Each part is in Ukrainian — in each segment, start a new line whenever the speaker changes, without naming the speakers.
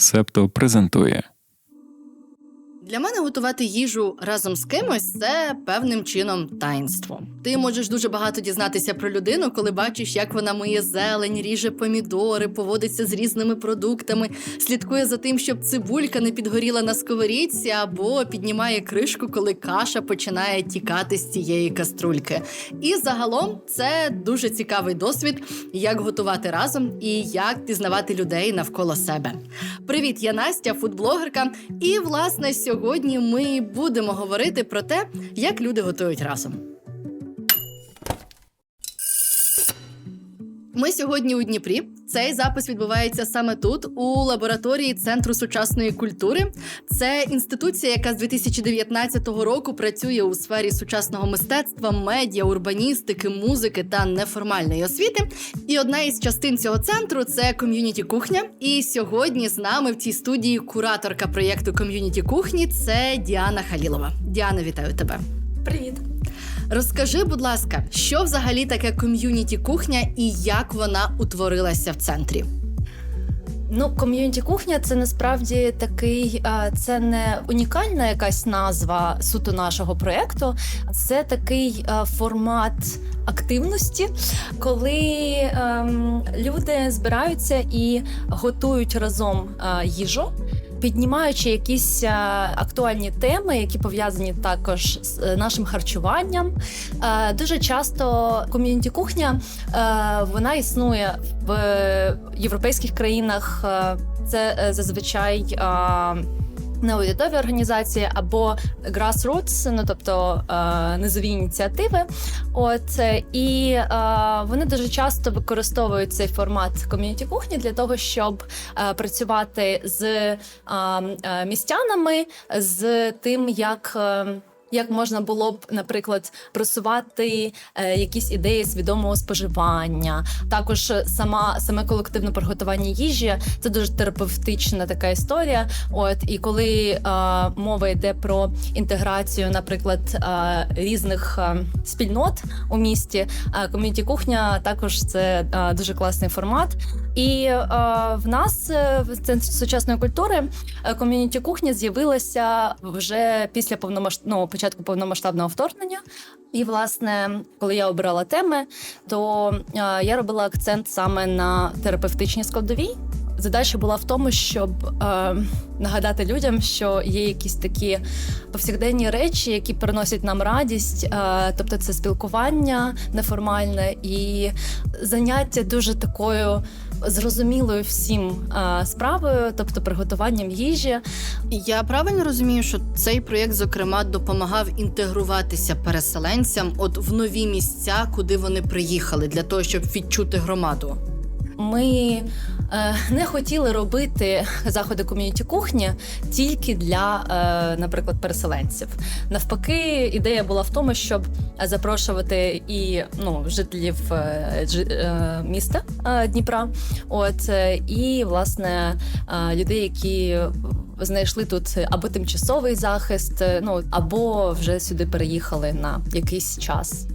Септо презентує
Для мене готувати їжу разом з кимось це певним чином таїнство. Ти можеш дуже багато дізнатися про людину, коли бачиш, як вона миє зелень, ріже помідори, поводиться з різними продуктами, слідкує за тим, щоб цибулька не підгоріла на сковорідці, або піднімає кришку, коли каша починає тікати з цієї каструльки. І загалом це дуже цікавий досвід, як готувати разом і як пізнавати людей навколо себе. Привіт, я Настя, фудблогерка. І власне сьогодні ми будемо говорити про те, як люди готують разом. Ми сьогодні у Дніпрі. Цей запис відбувається саме тут, у лабораторії Центру сучасної культури. Це інституція, яка з 2019 року працює у сфері сучасного мистецтва, медіа, урбаністики, музики та неформальної освіти. І одна із частин цього центру це ком'юніті кухня. І сьогодні з нами в цій студії кураторка проєкту ком'юніті кухні це Діана Халілова. Діана, вітаю тебе.
Привіт.
Розкажи, будь ласка, що взагалі таке ком'юніті кухня і як вона утворилася в центрі?
Ну, ком'юніті кухня це насправді такий, це не унікальна якась назва суто нашого проєкту, це такий формат активності, коли ем, люди збираються і готують разом їжу. Піднімаючи якісь актуальні теми, які пов'язані також з е, нашим харчуванням, Е, Дуже часто ком'юніті кухня е, вона існує в е, європейських країнах. Е, Це е, зазвичай е, неурядові організації або grassroots, ну тобто е, низові ініціативи. От е, і е, вони дуже часто використовують цей формат ком'юніті кухні для того, щоб е, працювати з е, містянами, з тим, як. е, як можна було б, наприклад, просувати е, якісь ідеї свідомого споживання, також е, сама саме колективне приготування їжі це дуже терапевтична така історія. От і коли е, мова йде про інтеграцію, наприклад, е, різних е, спільнот у місті, е, ком'юніті кухня також це е, дуже класний формат. І е, в нас е, в центрі сучасної культури е, ком'юніті кухня з'явилася вже після повномасштабного початку повномасштабного вторгнення. І власне, коли я обирала теми, то е, я робила акцент саме на терапевтичній складовій. Задача була в тому, щоб е, нагадати людям, що є якісь такі повсякденні речі, які приносять нам радість, е, тобто це спілкування неформальне і заняття дуже такою зрозумілою всім а, справою, тобто приготуванням їжі.
Я правильно розумію, що цей проєкт, зокрема, допомагав інтегруватися переселенцям от в нові місця, куди вони приїхали, для того, щоб відчути громаду.
Ми е, не хотіли робити заходи ком'юніті кухні тільки для, е, наприклад, переселенців. Навпаки, ідея була в тому, щоб запрошувати і ну, жителів е, е, міста е, Дніпра, от е, і власне е, людей, які знайшли тут або тимчасовий захист, е, ну або вже сюди переїхали на якийсь час.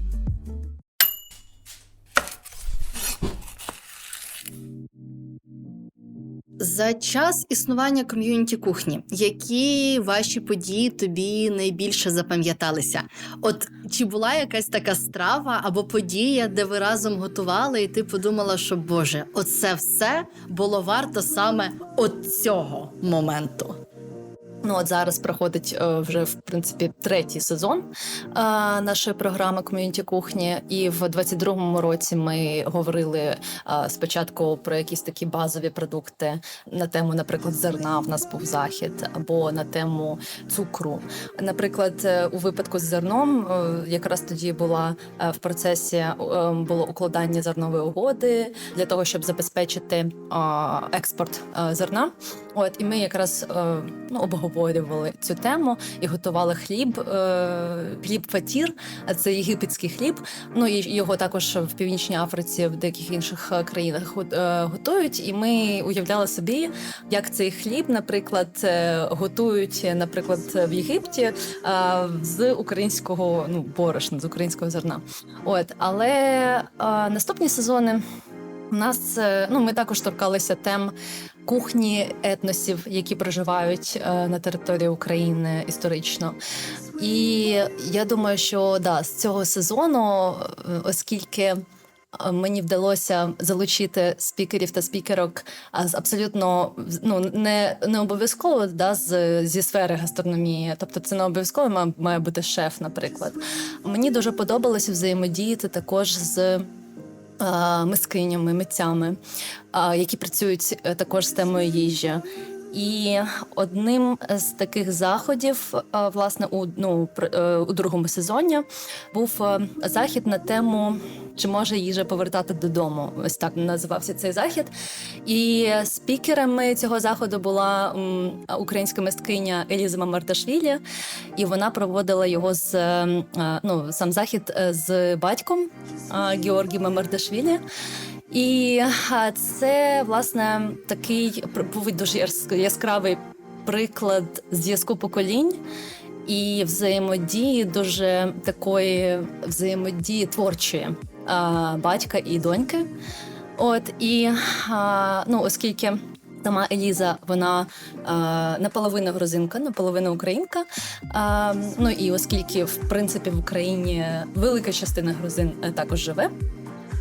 За час існування ком'юніті кухні, які ваші події тобі найбільше запам'яталися? От чи була якась така страва або подія, де ви разом готували, і ти подумала, що Боже, оце все було варто саме от цього моменту?
Ну от зараз проходить е, вже в принципі третій сезон е, нашої програми ком'юніті кухні. І в 22-му році ми говорили е, спочатку про якісь такі базові продукти на тему, наприклад, зерна. В нас був захід, або на тему цукру. Наприклад, у випадку з зерном, якраз тоді була в процесі було укладання зернової угоди для того, щоб забезпечити експорт зерна. От і ми якраз е, ну, обговорювали цю тему і готували хліб, е, хліб фатір, а це єгипетський хліб. Ну і його також в північній Африці, в деяких інших е, країнах е, готують. І ми уявляли собі, як цей хліб, наприклад, е, готують, наприклад, в Єгипті е, з українського ну борошна, з українського зерна. От але е, наступні сезони. У нас е, ну ми також торкалися тем кухні етносів, які проживають е, на території України історично. І я думаю, що да, з цього сезону, е, оскільки мені вдалося залучити спікерів та спікерок з абсолютно ну не, не обов'язково да, з, зі сфери гастрономії, тобто це не обов'язково має, має бути шеф, наприклад. Мені дуже подобалося взаємодіяти також з мискинями, митцями, які працюють е, також з темою їжі. І одним з таких заходів, власне, у ну е, у другому сезоні був е, захід на тему чи може їжа повертати додому. Ось так називався цей захід. І спікерами цього заходу була українська мисткиня Еліза Марташвілі, і вона проводила його з е, е, ну сам захід е, з батьком е, Георгієм Марташвілі. І це власне такий був дуже яскравий приклад зв'язку поколінь і взаємодії дуже такої взаємодії творчої а, батька і доньки. От і а, ну, оскільки сама Еліза, вона а, наполовину грузинка, наполовину українка. А, ну і оскільки в принципі в Україні велика частина грузин е, також живе.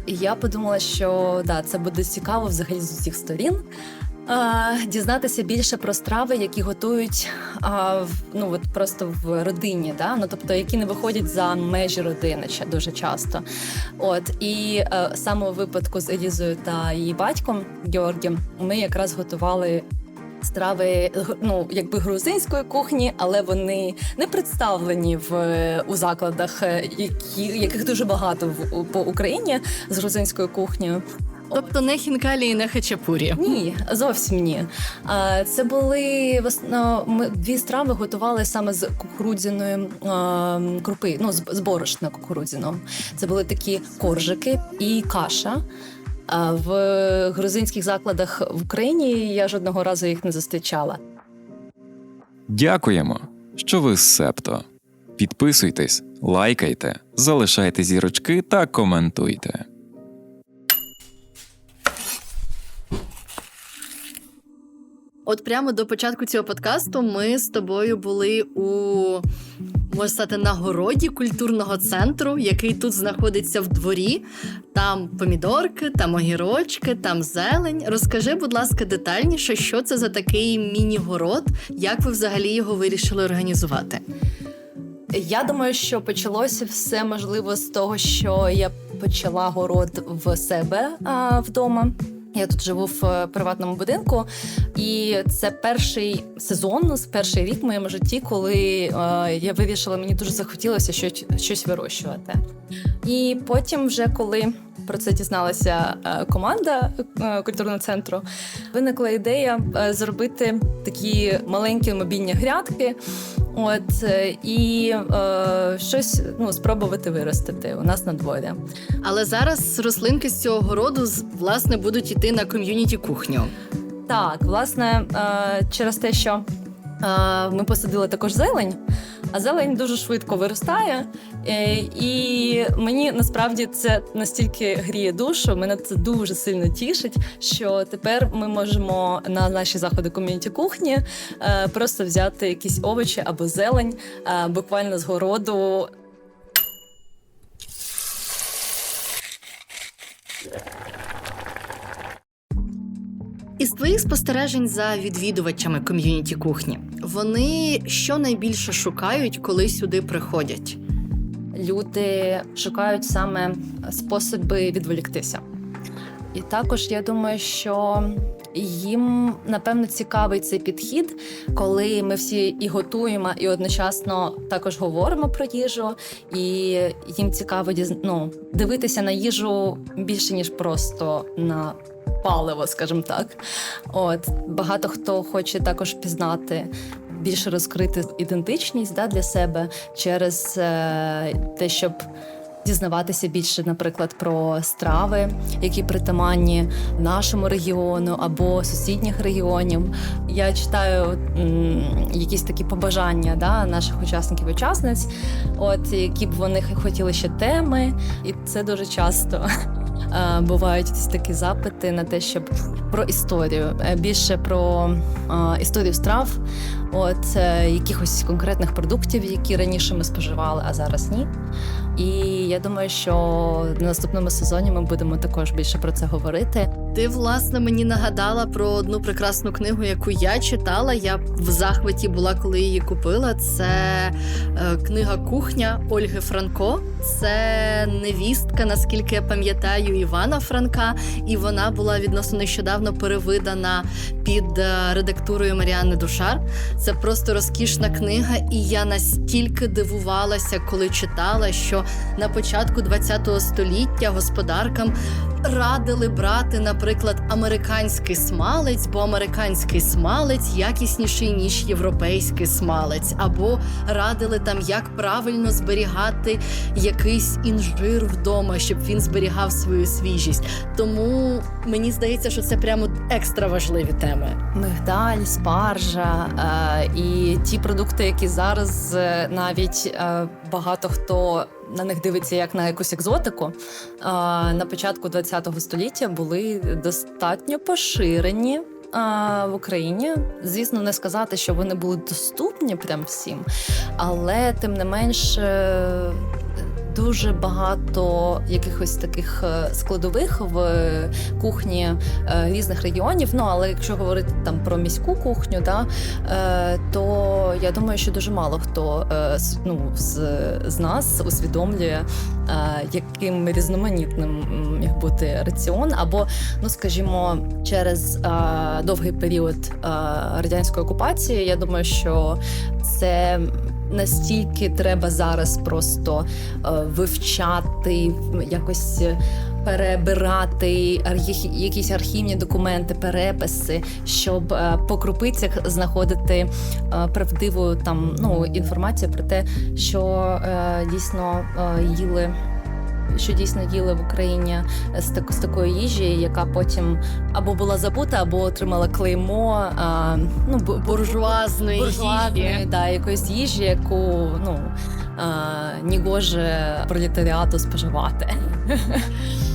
І я подумала, що да, це буде цікаво взагалі з усіх сторін. А, дізнатися більше про страви, які готують а, в, ну от просто в родині, да? ну тобто які не виходять за межі родини ще дуже часто. От і е, саме у випадку з Елізою та її батьком Георгієм ми якраз готували. Страви ну якби грузинської кухні, але вони не представлені в у закладах, е, які яких дуже багато в по Україні з грузинською кухнею.
Тобто не хінкалі і не хачапурі.
Ні, зовсім ні. Це були ми дві страви готували саме з кукурудзяної крупи, ну з, з борошна кукурудзяного. Це були такі коржики і каша. В грузинських закладах в Україні я жодного разу їх не зустрічала.
Дякуємо, що ви з Септо. Підписуйтесь, лайкайте, залишайте зірочки та коментуйте.
От прямо до початку цього подкасту ми з тобою були у можна сказати, нагороді культурного центру, який тут знаходиться в дворі. Там помідорки, там огірочки, там зелень. Розкажи, будь ласка, детальніше, що це за такий міні-город, як ви взагалі його вирішили організувати?
Я думаю, що почалося все можливо з того, що я почала город в себе а, вдома. Я тут живу в е, приватному будинку, і це перший сезон, перший рік в моєму житті, коли е, я вирішила, мені дуже захотілося щось, щось вирощувати. І потім, вже коли про це дізналася е, команда е, культурного центру, виникла ідея е, зробити такі маленькі мобільні грядки. От і е, щось ну спробувати виростити у нас на дворі.
Але зараз рослинки з цього городу власне будуть йти на ком'юніті кухню.
Так, власне, е, через те, що е, ми посадили також зелень, а зелень дуже швидко виростає. Е, і мені насправді це настільки гріє душу, мене це дуже сильно тішить, що тепер ми можемо на наші заходи ком'юніті кухні е, просто взяти якісь овочі або зелень е, буквально з городу.
Із твоїх спостережень за відвідувачами ком'юніті кухні, вони що найбільше шукають, коли сюди приходять?
люди шукають саме способи відволіктися. І також я думаю, що їм напевно цікавий цей підхід, коли ми всі і готуємо, і одночасно також говоримо про їжу, і їм цікаво ну, дивитися на їжу більше ніж просто на паливо, скажімо так. От багато хто хоче також пізнати. Більше розкрити ідентичність да, для себе через е, те, щоб дізнаватися більше, наприклад, про страви, які притаманні нашому регіону або сусідніх регіонів. Я читаю м, якісь такі побажання да, наших учасників-учасниць, от які б вони хотіли ще теми, і це дуже часто бувають якісь такі запити на те, щоб про історію, е, більше про е, історію страв, от е, якихось конкретних продуктів, які раніше ми споживали, а зараз ні. І я думаю, що в наступному сезоні ми будемо також більше про це говорити.
Ти власне мені нагадала про одну прекрасну книгу, яку я читала. Я в захваті була, коли її купила. Це е, книга Кухня Ольги Франко. Це невістка, наскільки я пам'ятаю, Івана Франка, і вона була відносно нещодавно перевидана під е, редактурою Маріанни Душар. Це просто розкішна книга, і я настільки дивувалася, коли читала, що на початку ХХ століття господаркам радили брати, наприклад, американський смалець, бо американський смалець якісніший ніж європейський смалець, або радили там, як правильно зберігати якийсь інжир вдома, щоб він зберігав свою свіжість. Тому мені здається, що це прямо екстра важливі теми.
Мигдаль, спаржа е, і ті продукти, які зараз е, навіть е, багато хто на них дивиться як на якусь екзотику. на початку ХХ століття були достатньо поширені. В Україні, звісно, не сказати, що вони були доступні прям всім, але тим не менш дуже багато якихось таких е, складових в кухні е, різних регіонів. Ну але якщо говорити там про міську кухню, да, е, то я думаю, що дуже мало хто е, ну, з, з нас усвідомлює, е, яким різноманітним міг бути раціон, або, ну скажімо, через е, довгий період е, радянської окупації, я думаю, що це. Настільки треба зараз просто е, вивчати, якось перебирати якісь архівні документи, переписи, щоб е, по крупицях знаходити е, правдиву там ну інформацію про те, що дійсно їли. Що дійсно їли в Україні з, так, з такої їжі, яка потім або була забута, або отримала клеймо а, ну, бу- бу-
Буржуазної
буржуазної,
їжі.
да, якоїсь їжі, яку ну а, не гоже пролетаріату споживати.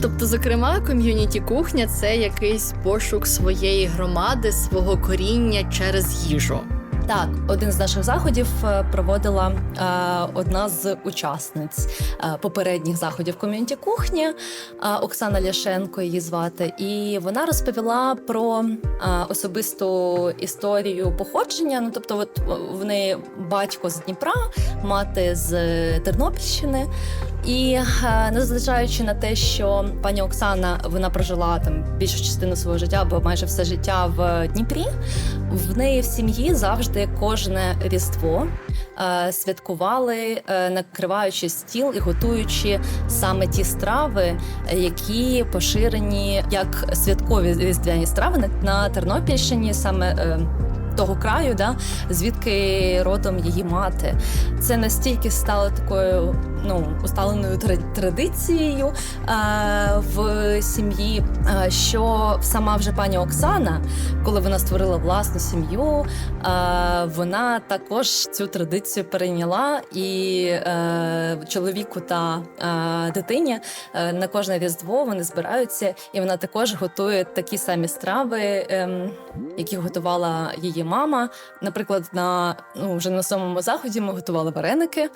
Тобто, зокрема, ком'юніті кухня це якийсь пошук своєї громади, свого коріння через їжу.
Так, один з наших заходів е, проводила е, одна з учасниць е, попередніх заходів ком'юніті кухні Оксана Ляшенко її звати. І вона розповіла про особисту історію походження. Ну тобто, от в неї батько з Дніпра, мати з Тернопільщини. І е, незважаючи на те, що пані Оксана вона прожила там більшу частину свого життя, або майже все життя в Дніпрі, в неї в сім'ї завжди кожне різдво е, святкували, е, накриваючи стіл і готуючи саме ті страви, е, які поширені як святкові різдвяні страви на, Тернопільщині, саме. Е, того краю, да, звідки родом її мати. Це настільки стало такою ну, усталеною традицією е, в сім'ї, е, що сама вже пані Оксана, коли вона створила власну сім'ю, е, вона також цю традицію перейняла і чоловіку та дитині на кожне різдво вони збираються, і вона також готує такі самі страви, ем, які готувала її мама. Наприклад, на ну вже на самому заході ми готували вареники.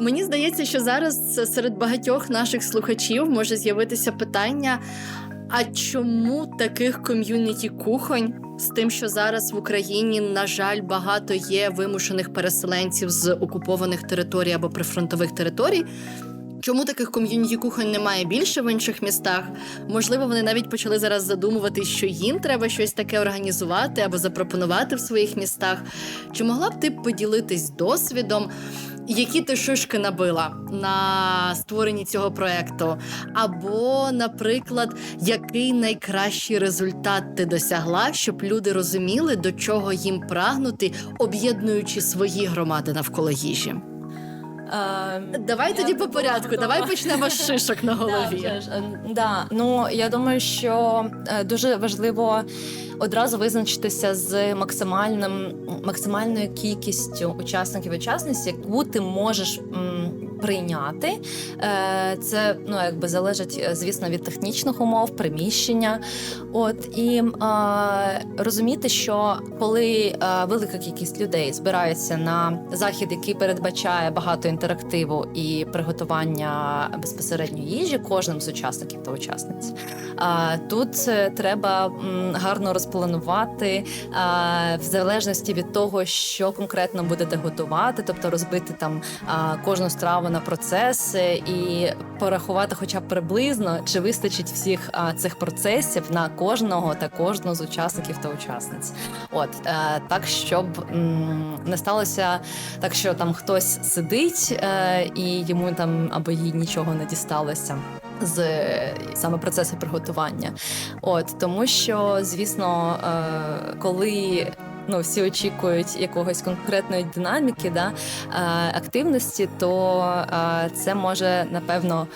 Мені здається, що зараз серед багатьох наших слухачів може з'явитися питання: а чому таких ком'юніті кухонь з тим, що зараз в Україні, на жаль, багато є вимушених переселенців з окупованих територій або прифронтових територій? Чому таких ком'юніті кухонь немає більше в інших містах? Можливо, вони навіть почали зараз задумуватись, що їм треба щось таке організувати або запропонувати в своїх містах. Чи могла б ти поділитись досвідом? Які ти шишки набила на створенні цього проекту? Або, наприклад, який найкращий результат ти досягла, щоб люди розуміли, до чого їм прагнути, об'єднуючи свої громади навколо їжі? Давай тоді по порядку. Давай почнемо з шишок на голові.
да. Ну я думаю, що е, дуже важливо одразу визначитися з максимальним максимальною кількістю учасників і учасниць, яку ти можеш прийняти. Е, Це ну якби залежить, е, звісно, від технічних умов, приміщення. От і е, розуміти, що коли велика кількість людей збирається на захід, який передбачає багато інтерактиву і приготування безпосередньо їжі кожним з учасників та учасниць. Тут треба гарно розпланувати в залежності від того, що конкретно будете готувати, тобто розбити там кожну страву на процеси і порахувати, хоча б приблизно, чи вистачить всіх а, цих процесів на кожного та кожну з учасників та учасниць. От е, так, щоб м, не сталося так, що там хтось сидить е, і йому там або їй нічого не дісталося з саме процесу приготування. От тому, що звісно, е, коли ну всі очікують якогось конкретної динаміки, да, е, активності, то е, це може напевно.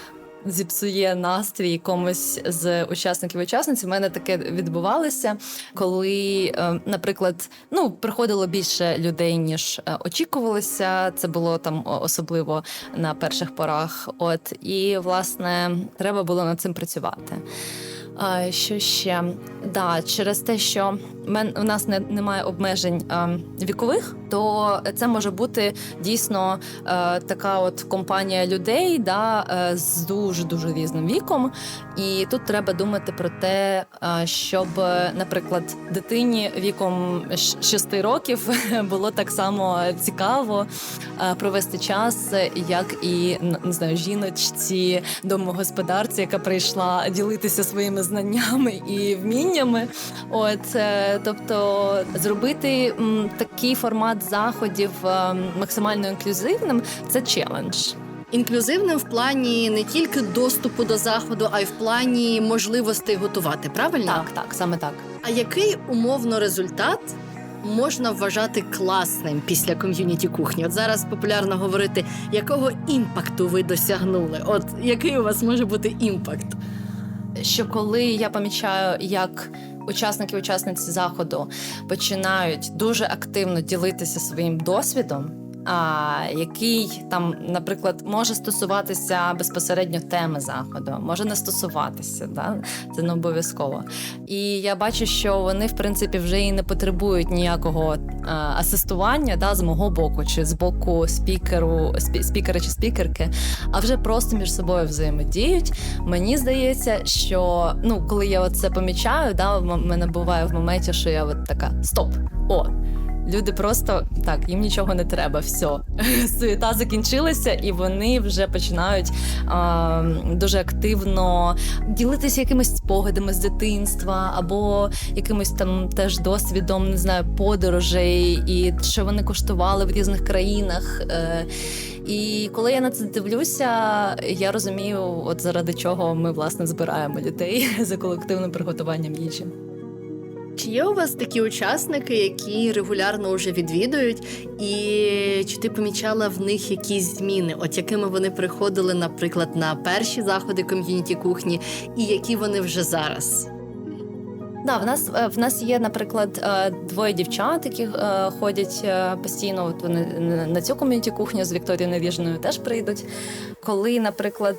Зіпсує настрій комусь з учасників учасниць. У мене таке відбувалося, коли, е, наприклад, ну приходило більше людей ніж очікувалося. Це було там особливо на перших порах. От і власне треба було над цим працювати. А, що ще? Да, через те, що мен, у нас не, немає обмежень е, вікових, то це може бути дійсно е, така от компанія людей да, е, з дуже дуже різним віком. І тут треба думати про те, е, щоб, наприклад, дитині віком 6 років було так само цікаво е, провести час, як і не знаю, жіночці, домогосподарці, яка прийшла ділитися своїми знаннями і вміннями. От е, тобто зробити такий формат заходів е, максимально інклюзивним це челендж.
Інклюзивним в плані не тільки доступу до заходу, а й в плані можливостей готувати. Правильно?
Так, так, саме так.
А який умовно результат можна вважати класним після ком'юніті кухні? От зараз популярно говорити, якого імпакту ви досягнули? От який у вас може бути імпакт?
Що коли я помічаю, як учасники учасниці заходу починають дуже активно ділитися своїм досвідом. А, який там, наприклад, може стосуватися безпосередньо теми заходу, може не стосуватися, да? це не обов'язково. І я бачу, що вони, в принципі, вже і не потребують ніякого а, асистування да, з мого боку, чи з боку спікеру, спі, спікера чи спікерки, а вже просто між собою взаємодіють. Мені здається, що ну, коли я це помічаю, да, в мене буває в моменті, що я от така стоп. О, люди просто так, їм нічого не треба, все. Суєта закінчилася, і вони вже починають а, дуже активно ділитися якимись спогадами з дитинства, або якимось там теж досвідом, не знаю, подорожей, і що вони коштували в різних країнах. Е, і коли я на це дивлюся, я розумію, от заради чого ми власне збираємо людей за колективним приготуванням їжі.
Чи є у вас такі учасники, які регулярно вже відвідують, і чи ти помічала в них якісь зміни, от якими вони приходили, наприклад, на перші заходи ком'юніті кухні, і які вони вже зараз?
Да, в нас е, в нас є, наприклад, е, двоє дівчат, які е, ходять постійно. От вони на- цю ком'юніті кухню з Вікторією Невіжною теж прийдуть. Коли, наприклад,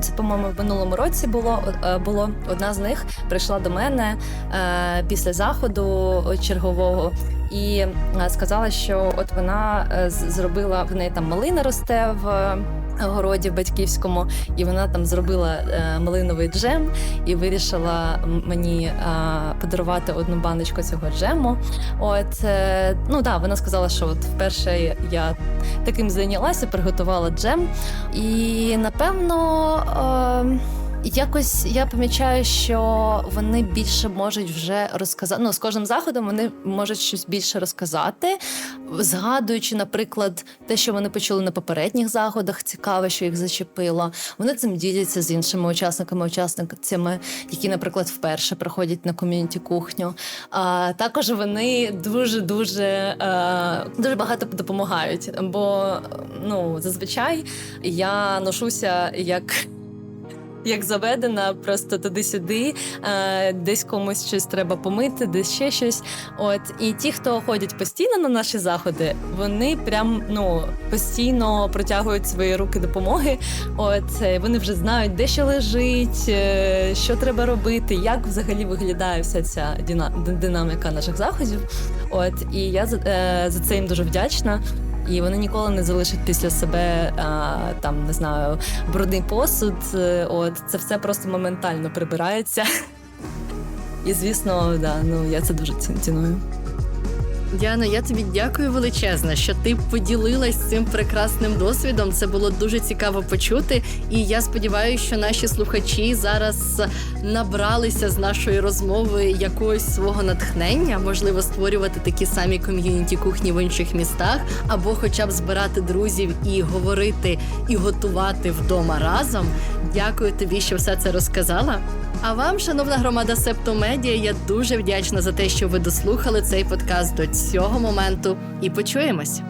це по-моєму в минулому році було було одна з них прийшла до мене після заходу чергового. І сказала, що от вона зробила в неї там малина росте в городі батьківському, і вона там зробила е, малиновий джем і вирішила мені е, подарувати одну баночку цього джему. От е, ну да, вона сказала, що от вперше я таким зайнялася, приготувала джем. І напевно. Якось я помічаю, що вони більше можуть вже розказати. Ну, з кожним заходом вони можуть щось більше розказати, згадуючи, наприклад, те, що вони почули на попередніх заходах, цікаве, що їх зачепило. Вони цим діляться з іншими учасниками, учасницями, які, наприклад, вперше приходять на ком'юніті кухню. А також вони дуже дуже дуже багато допомагають. Бо ну зазвичай я ношуся як як заведена, просто туди-сюди, е, десь комусь щось треба помити, десь ще щось. От і ті, хто ходять постійно на наші заходи, вони прям ну постійно протягують свої руки допомоги. От е, вони вже знають, де що лежить, е, що треба робити, як взагалі виглядає вся ця динаміка наших заходів. От і я за, за це їм дуже вдячна. І вони ніколи не залишать після себе а, там не знаю брудний посуд. От це все просто моментально прибирається. І звісно, да, ну я це дуже ціную.
Діано, я тобі дякую величезно, що ти поділилась цим прекрасним досвідом. Це було дуже цікаво почути. І я сподіваюся, що наші слухачі зараз набралися з нашої розмови якогось свого натхнення, можливо, створювати такі самі ком'юніті кухні в інших містах, або хоча б збирати друзів і говорити і готувати вдома разом. Дякую тобі, що все це розказала. А вам, шановна громада Септомедіа, я дуже вдячна за те, що ви дослухали цей подкаст до цього моменту. І почуємось.